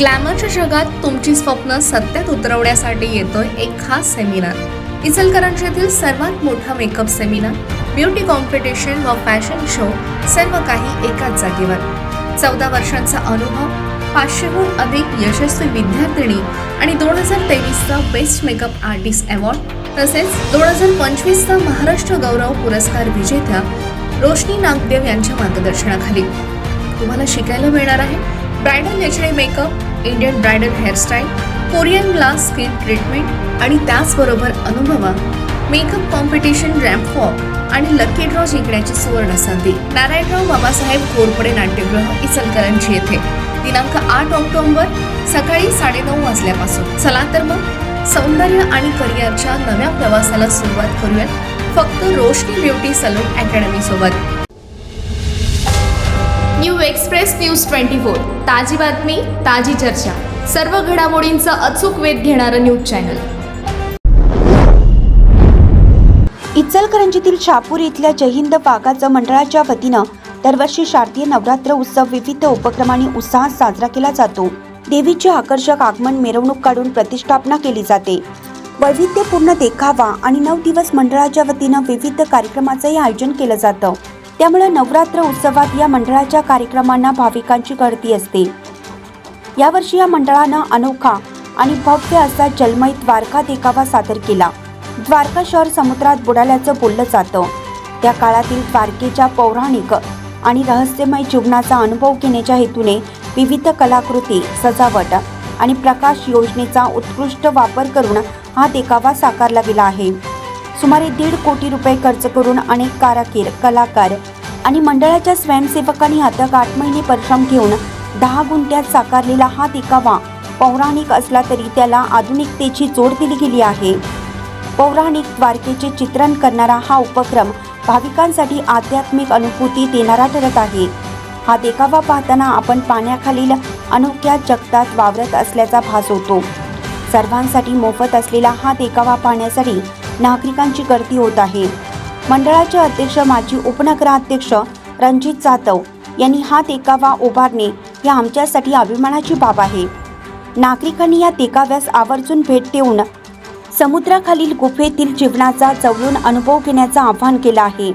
ग्लॅमरच्या जगात तुमची स्वप्न सत्यात उतरवण्यासाठी येतोय एक खास सेमिनार इचलकरंजीतील सर्वात मोठा मेकअप सेमिनार ब्युटी कॉम्पिटिशन व फॅशन शो सर्व काही एकाच जागेवर. चौदा वर्षांचा अनुभव पाचशेहून अधिक यशस्वी विद्यार्थिनी आणि दोन हजार तेवीसचा बेस्ट मेकअप आर्टिस्ट अवॉर्ड तसेच दोन हजार पंचवीसचा महाराष्ट्र गौरव पुरस्कार विजेत्या रोशनी नागदेव यांच्या मार्गदर्शनाखाली. तुम्हाला शिकायला मिळणार आहे bridal HD makeup Indian bridal hairstyle Korean glass skin treatment आणि त्याचबरोबर अनुभवा मेकअप कॉम्पिटिशन रॅम्प वॉक आणि लकी ड्रॉ जिंकण्याची सुवर्ण संधी. नारायणराव बाबासाहेब घोरपडे नाट्यगृह इचलकरंजी येथे. दिनांक आठ ऑक्टोबर सकाळी साडेनऊ वाजल्यापासून. चला तर मग सौंदर्य आणि करिअरच्या नव्या प्रवासाला सुरुवात करूयात. फक्त रोशनी ब्युटी सलून अकॅडमी सोबत न्यूज ट्वेंटी फोर ताजी बातमी ताजी चर्चा. सर्व घडामोडींचा अचूक वेध घेणारं न्यूज चॅनल. इचलकरंजीतील शापूर इथल्या जयहिंद बागाचं मंडळाच्या वतीनं दरवर्षी शारदीय नवरात्र उत्सव विविध उपक्रमांनी उत्साहात साजरा केला जातो. देवीचे आकर्षक आगमन मिरवणूक काढून प्रतिष्ठापना केली जाते. वैविध्यपूर्ण देखावा आणि नऊ दिवस मंडळाच्या वतीनं विविध कार्यक्रमाचंही आयोजन केलं जातं. त्यामुळे नवरात्र उत्सवात या मंडळाच्या कार्यक्रमांना भाविकांची गर्दी असते. यावर्षी या मंडळानं अनोखा आणि भव्य असा जलमय द्वारका देखावा सादर केला. द्वारका शहर समुद्रात बुडाल्याचं बोललं जातं. त्या काळातील द्वारकेच्या पौराणिक आणि रहस्यमय जीवनाचा अनुभव घेण्याच्या हेतूने विविध कलाकृती सजावट आणि प्रकाश योजनेचा उत्कृष्ट वापर करून हा देखावा साकारला गेला आहे. सुमारे दीड कोटी रुपये खर्च करून अनेक कारागीर कलाकार आणि मंडळाच्या स्वयंसेवकांनी हातात आठ महिने परिश्रम घेऊन दहा गुंठ्यात साकारलेला हा देखावा पौराणिक असला तरी त्याला आधुनिकतेची जोड दिली गेली आहे. पौराणिक द्वारकेचे चित्रण करणारा हा उपक्रम भाविकांसाठी आध्यात्मिक अनुभूती देणारा ठरत आहे. हा देखावा पाहताना आपण पाण्याखालील अनोख्या जगतात वावरत असल्याचा भास होतो. सर्वांसाठी मोफत असलेला हा देखावा पाहण्यासाठी नागरिकांची गर्दी होत आहे. मंडळाचे अध्यक्ष माजी उपनगराध्यक्ष रणजित जाधव यांनी हा देखावा उभारणे ही आमच्यासाठी अभिमानाची बाब आहे. नागरिकांनी या देखाव्यास आवर्जून भेट देऊन समुद्राखालील गुफेतील जीवनाचा जवळून अनुभव घेण्याचं आवाहन केलं आहे.